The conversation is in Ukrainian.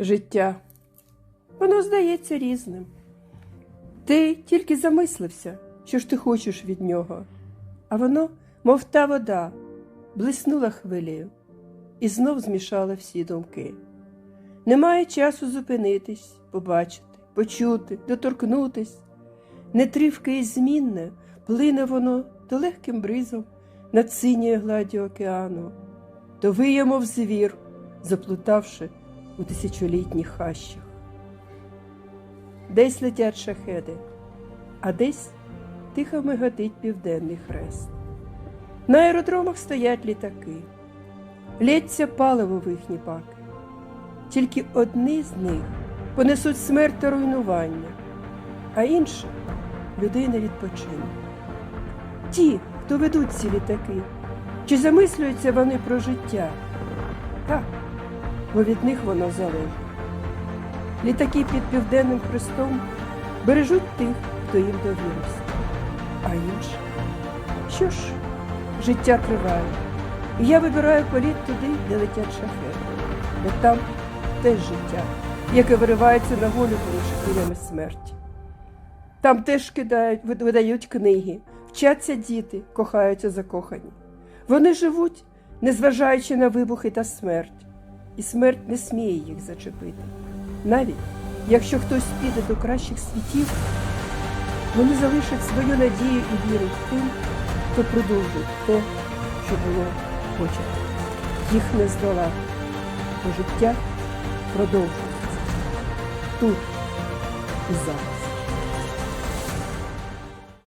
життя. Воно здається різним. Ти тільки замислився, що ж ти хочеш від нього, а воно, мов та вода, блиснула хвилею і знов змішала всі думки. Немає часу зупинитись, побачити, почути, доторкнутись. Нетривке і змінне, плине воно то легким бризом над синьою гладдю океану, то виє, звір, заплутавши у тисячолітніх хащах. Десь летять шахеди, а десь тихо миготить південний хрест. На аеродромах стоять літаки, лється паливо в їхні баки. Тільки одні з них понесуть смерть та руйнування, а інші людина відпочине. Ті, хто ведуть ці літаки, чи замислюються вони про життя? Так, бо від них воно залежить. Літаки під південним хрестом бережуть тих, хто їм довірився. А інші? Що ж, життя триває. І я вибираю політ туди, де летять шахеди, бо там теж життя, яке виривається на волю поміж хвилями смерті. Там теж кидають, видають книги, вчаться діти, кохаються закохані. Вони живуть, незважаючи на вибухи та смерть, і смерть не сміє їх зачепити. Навіть якщо хтось піде до кращих світів, вони залишать свою надію і віру в тим, хто продовжить те, що було почато. Їх не здолати, бо життя продовжується тут і зараз.